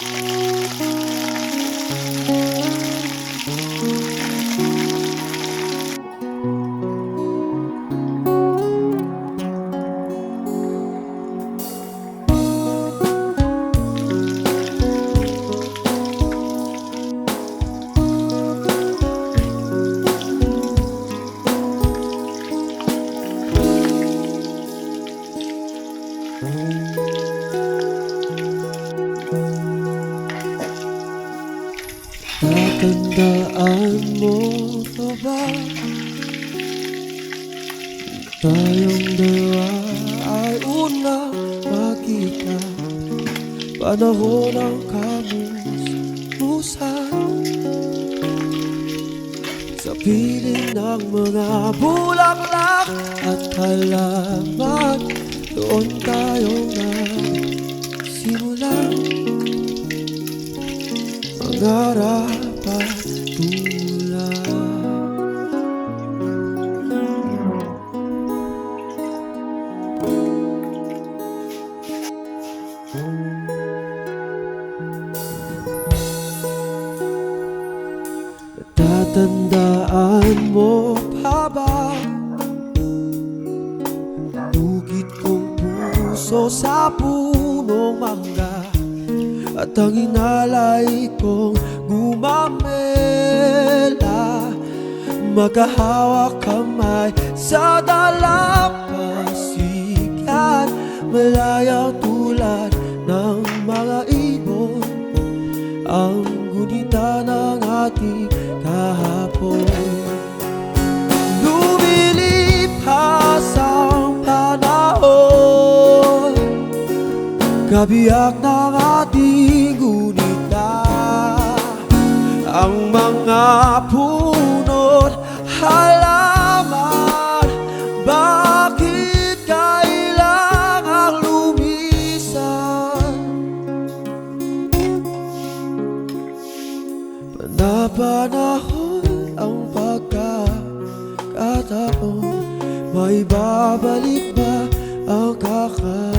Música Tatandaan mo pa ba? Tayong dalawa ay unang magkita Panahon ng kamustusan Sa piling ng mga bulaklak at halaman Doon tayo nagsimulang Mangarap at Tatandaan mo pa ba Tugit kong puso sa punong mangga At ang inalay kong gumamela Magkahawak kamay sa dalampasigan Malayang Ang gunita ng ating kahapon. Lumilipas ang panahon. Kabiyak ng ating gunita Ang mga punot halaman Panapanahon ang pagkakataon May babalik ba ang kakaroon